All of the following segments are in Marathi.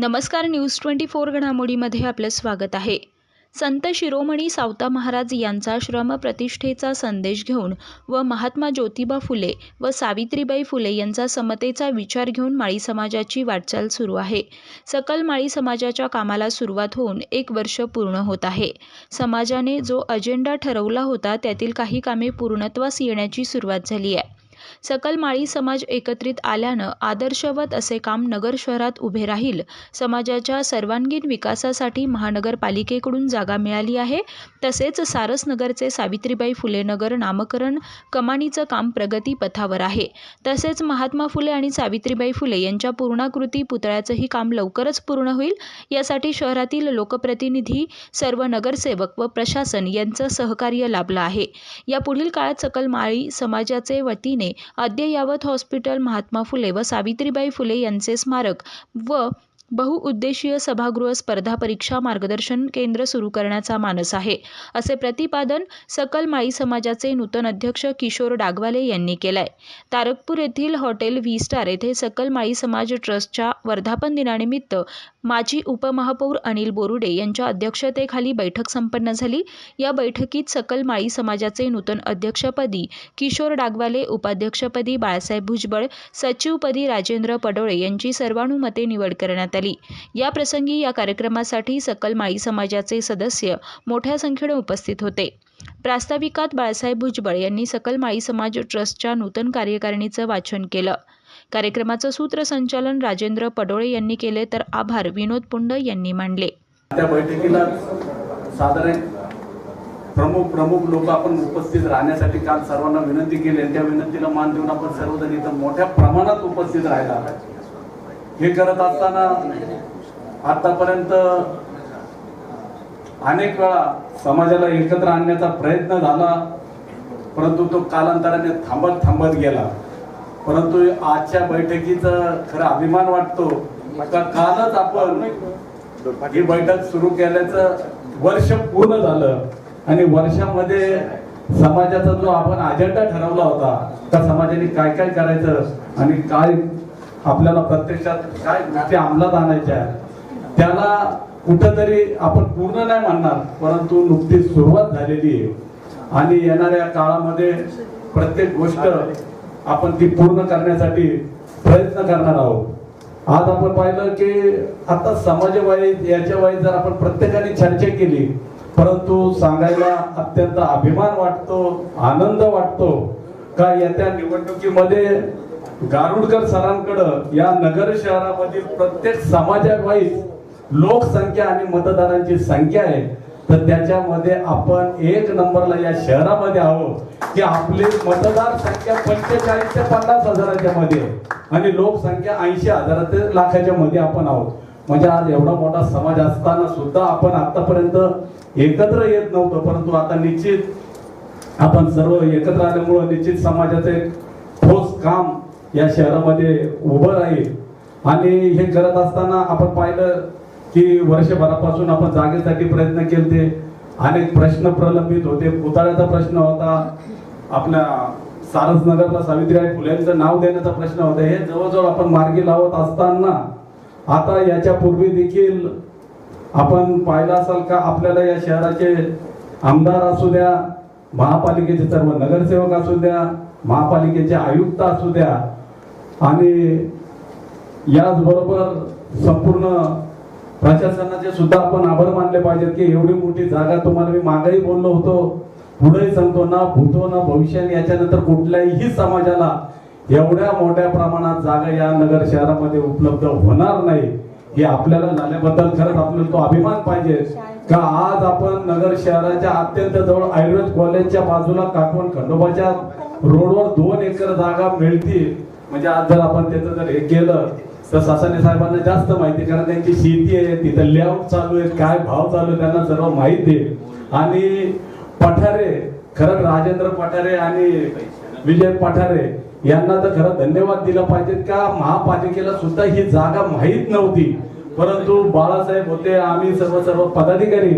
नमस्कार न्यूज ट्वेंटी फोर घडामोडीमध्ये आपलं स्वागत आहे. संत शिरोमणी सावता महाराज यांचा श्रम प्रतिष्ठेचा संदेश घेऊन व महात्मा ज्योतिबा फुले व सावित्रीबाई फुले यांचा समतेचा विचार घेऊन माळी समाजाची वाटचाल सुरू आहे. सकल माळी समाजाच्या कामाला सुरुवात होऊन एक वर्ष पूर्ण होत आहे. समाजाने जो अजेंडा ठरवला होता त्यातील काही कामे पूर्णत्वास येण्याची सुरुवात झाली आहे. सकल माळी समाज एकत्रित आल्यानं आदर्शवत असे काम नगर शहरात उभे राहील. समाजाच्या सर्वांगीण विकासासाठी महानगरपालिकेकडून जागा मिळाली आहे. तसेच सारसनगरचे सावित्रीबाई फुले नगर नामकरण कमानीचं काम प्रगतीपथावर आहे. तसेच महात्मा फुले आणि सावित्रीबाई फुले यांच्या पूर्णाकृती पुतळ्याचंही काम लवकरच पूर्ण होईल. यासाठी शहरातील लोकप्रतिनिधी सर्व नगरसेवक व प्रशासन यांचं सहकार्य लाभलं आहे. या पुढील काळात सकल माळी समाजाचे वतीने अद्ययावत हॉस्पिटल महात्मा फुले व सावित्रीबाई फुले यांचे स्मारक व बहुउद्देशीय सभागृह स्पर्धा परीक्षा मार्गदर्शन केंद्र सुरू करण्याचा मानस आहे असे प्रतिपादन सकल माळी समाजाचे नूतन अध्यक्ष किशोर डागवाले यांनी केलंय. तारकपूर येथील हॉटेल व्ही स्टार येथे सकल माळी समाज ट्रस्टच्या वर्धापन दिनानिमित्त माजी उपमहापौर अनिल बोरुडे यांच्या अध्यक्षतेखाली बैठक संपन्न झाली. या बैठकीत सकल माळी समाजाचे नूतन अध्यक्षपदी किशोर डागवाले उपाध्यक्षपदी बाळासाहेब भुजबळ सचिवपदी राजेंद्र पडोळे यांची सर्वानुमते निवड करण्यात आली. या प्रसंगी या कार्यक्रमासाठी सकल माळी समाजाचे सदस्य मोठ्या संख्येने उपस्थित होते. प्रास्ताविकात बाळासाहेब भुजबळ यांनी सकल माळी समाज ट्रस्टच्या नूतन कार्यकारिणीचं वाचन केलं. कार्यक्रमाचं सूत्रसंचालन राजेंद्र पडोळे यांनी केले तर आभार विनोद पुंड यांनी मांडले त्या बैठकीला साधारण प्रमुख प्रमुख लोक आपण उपस्थित राहण्यासाठी काल सर्वांना विनंती केली त्या विनंतीला मान देऊन आपण सर्वजण इथं मोठ्या प्रमाणात उपस्थित राहिला. हे करत असताना आतापर्यंत अनेक वेळा समाजाला एकत्र आणण्याचा प्रयत्न झाला परंतु तो कालांतराने थांबत थांबत गेला. परंतु आजच्या बैठकीचा खरा अभिमान वाटतो का? कालच आपण ही बैठक सुरू केल्याचं वर्ष पूर्ण झालं आणि वर्षामध्ये समाजाचा जो आपण अजेंडा ठरवला होता त्या समाजाने काय काय करायचं आणि काय आपल्याला प्रत्यक्षात काय गोष्टी अंमलात आणायच्या त्याला कुठंतरी आपण पूर्ण नाही म्हणणार परंतु नुकतीच सुरुवात झालेली आहे. आणि येणाऱ्या काळामध्ये प्रत्येक गोष्ट आपण ती पूर्ण करण्यासाठी प्रयत्न करणार आहोत. आज आपण पाहिलं की आता समाजवाईज याच्यावाईज जर आपण प्रत्येकाने चर्चा केली परंतु सांगायला अत्यंत अभिमान वाटतो आनंद वाटतो का येत्या निवडणुकीमध्ये गारुडकर सरांकडं या नगर शहरामधील प्रत्येक समाजावाईज लोकसंख्या आणि मतदारांची संख्या आहे तर त्याच्यामध्ये आपण एक नंबरला या शहरामध्ये आहोत की आपली मतदार संख्या पंचेचाळीस ते पन्नास हजाराच्या मध्ये आहे. आणि लोकसंख्या ऐंशी हजार ते लाखाच्या मध्ये आपण आहोत म्हणजे आज एवढा मोठा समाज असताना सुद्धा आपण आतापर्यंत एकत्र येत नव्हतं परंतु आता निश्चित आपण सर्व एकत्र आल्यामुळं निश्चित समाजाचं एक ठोस काम या शहरामध्ये उभं राहील. आणि हे करत असताना आपण पाहिलं की वर्षभरापासून आपण जागेसाठी प्रयत्न केले अनेक प्रश्न प्रलंबित होते. पुतळ्याचा प्रश्न होता. आपल्या सारसनगरला सावित्रीबाई फुलेंचं नाव देण्याचा प्रश्न होता. हे जवळजवळ आपण मार्गी लावत असताना आता याच्या पूर्वी देखील आपण पाहिलं असाल का आपल्याला या शहराचे आमदार असू द्या महापालिकेचे सर्व नगरसेवक असू द्या महापालिकेचे आयुक्त असू द्या आणि याचबरोबर संपूर्ण प्रशासनाचे सुद्धा आपण आभार मानले पाहिजेत की एवढी मोठी जागा तुम्हाला मी मागही बोललो होतो पुढेही सांगतो ना भूतो ना भविष्याने याच्यानंतर कुठल्याही समाजाला एवढ्या मोठ्या प्रमाणात जागा या नगर शहरामध्ये उपलब्ध होणार नाही हे आपल्याला झाल्याबद्दल खरंच आपल्याला तो अभिमान पाहिजे. का आज आपण नगर शहराच्या अत्यंत जवळ आयुर्वेद कॉलेजच्या बाजूला काटवण खंडोबाच्या रोडवर दोन एकर जागा मिळतील म्हणजे आज जर आपण त्याचं जर हे केलं तर सासाने साहेबांना जास्त माहिती आहे, कारण त्यांची शेती आहे तिथं लेआउट चालू आहे काय भाव चालू आहे त्यांना सर्व माहिती आहे. आणि पठारे खरं राजेंद्र पठारे आणि विजय पठारे यांना तर खरं धन्यवाद दिला पाहिजे का? महापालिकेला सुद्धा ही जागा माहीत नव्हती. परंतु बाळासाहेब होते आम्ही सर्व सर्व पदाधिकारी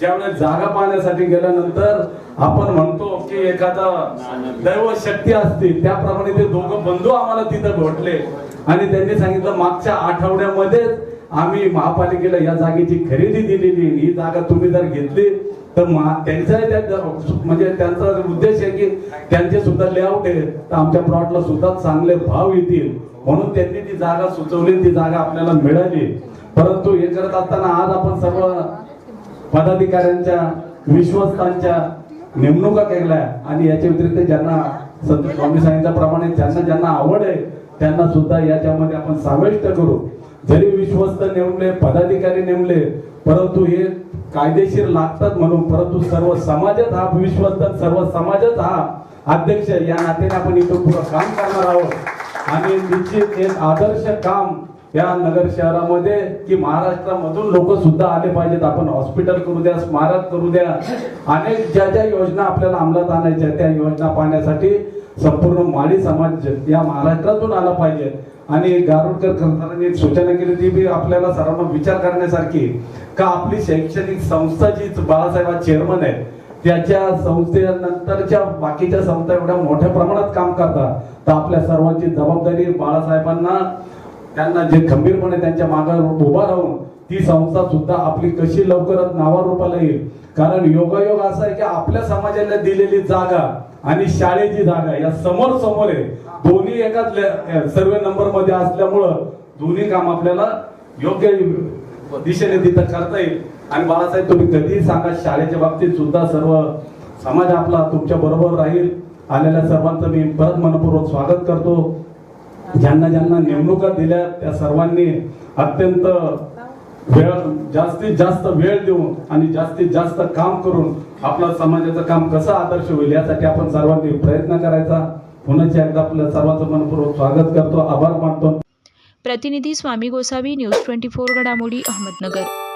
ज्यावेळेस जागा पाहण्यासाठी गेल्यानंतर आपण म्हणतो की एखादा दैव शक्ती असते त्याप्रमाणे ते दोघं बंधू आम्हाला तिथं भेटले. आणि त्यांनी सांगितलं मागच्या आठवड्यामध्येच आम्ही महापालिकेला या जागेची खरेदी दिलेली ही जागा तुम्ही जर घेतली तर त्यांचा त्या- म्हणजे त्यांचा उद्देश आहे की त्यांचे सुद्धा लेआउट आहे. तर आमच्या प्लॉटला सुद्धा चांगले भाव येतील. म्हणून त्यांनी ती जागा सुचवली ती जागा आपल्याला मिळाली. परंतु हे करत असताना आज आपण सर्व पदाधिकाऱ्यांच्या विश्वस्तांच्या नेमणुका केल्या आणि याच्या व्यतिरिक्त ज्यांना संत स्वामी सांगितल्याप्रमाणे ज्यांना ज्यांना आवड आहे त्यांना सुद्धा याच्यामध्ये आपण समाविष्ट करू. जरी विश्वस्त नेमले पदाधिकारी नेमले परंतु हे कायदेशीर लागतात म्हणून परंतु सर्व समाजात हा विश्वस्त सर्व समाजात हा अध्यक्ष या नात्याने आपण इथं पुढं काम करणार आहोत. आणि निश्चित एक आदर्श काम या नगर शहरामध्ये की महाराष्ट्रामधून लोक सुद्धा आले पाहिजेत. आपण हॉस्पिटल करू द्या स्मारक करू द्या. अनेक ज्या ज्या योजना आपल्याला अंमलात आणायच्या त्या योजना पाहण्यासाठी संपूर्ण माळी समाज या महाराष्ट्रातून आला पाहिजे. आणि गारुडकर सरांनी एक सूचना केली ती बी आपल्याला सर्वांना विचार करण्यासारखी का आपली शैक्षणिक संस्था जी बाळासाहेब चेअरमन आहे त्याच्या संस्थेनंतरच्या बाकीच्या संस्था एवढ्या मोठ्या प्रमाणात काम करतात. तर आपल्या सर्वांची जबाबदारी बाळासाहेबांना त्यांना जे खंबीरपणे त्यांच्या मागावर उभा राहून ती संस्था सुद्धा आपली कशी लवकरच नावारूपाला येईल? कारण योगायोग असा आहे की आपल्या समाजाला दिलेली जागा आणि शाळेची जागा या समोर समोर आहे. दोन्ही एकाच सर्वे नंबरमध्ये असल्यामुळं दोन्ही काम आपल्याला योग्य दिशेने तिथं करता येईल. आणि बाळासाहेब तुम्ही कधीही सांगा शाळेच्या बाबतीत सुद्धा सर्व समाज आपला तुमच्या बरोबर राहील. आलेल्या सर्वांचं मी परत मनपूर्वक स्वागत करतो. ज्यांना ज्यांना नेमणुका दिल्या त्या सर्वांनी अत्यंत वेळ जास्तीत जास्त वेळ देऊन आणि जास्तीत जास्त काम करून आपलं समाजाचं काम कसं आदर्श होईल यासाठी आपण सर्वांनी प्रयत्न करायचा. पुण्याच्या एकदा आपलं सर्वांचं मनपूर्वक स्वागत करतो. आभार मानतो. प्रतिनिधी Swami Gosavi news twenty four घडामोडी अहमदनगर.